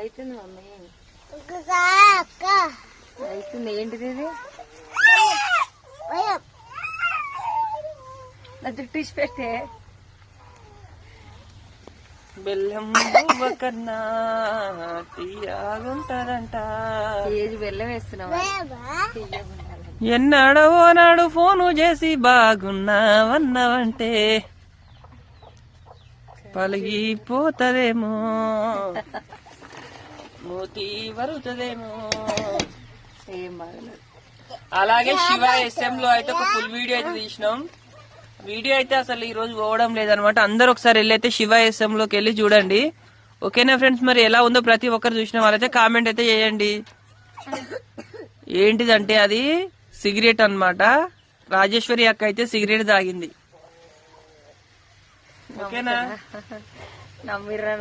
అవుతుంది మమ్మీ అక్క. అవుతుంది. ఏంటిది ఇది? నా జుట్టు ఇచ్చి పెట్టే బెల్లం బువ్వ కన్నా తీయాగుంటదంట కేజీ బెల్లం వేస్తున్నావా? ఎన్నాడో నాడు ఫోను చేసి బాగున్నావన్నావంటే. పలిగిపోతదేమో. మూతి వరుతదేమో. ఏం బాగలేదు. అలాగే శివ ఎస్ఎం లో అయితే ఒక ఫుల్ వీడియో అయితే తీసినాం. వీడియో అయితే అసలు ఈ రోజు పోవడం లేదనమాట. అందరు ఒకసారి వెళ్ళి అయితే శివ ఎస్ఎం లోకి వెళ్ళి చూడండి. ఓకేనా ఫ్రెండ్స్ మరి ఎలా ఉందో ప్రతి ఒక్కరు చూసిన వాళ్ళైతే కామెంట్ అయితే చేయండి. ఏంటిదంటే అది సిగరెట్ అన్నమాట. రాజేశ్వరి అక్క అయితే సిగరెట్ తాగింది. ఓకేనా నమ్మిర్రా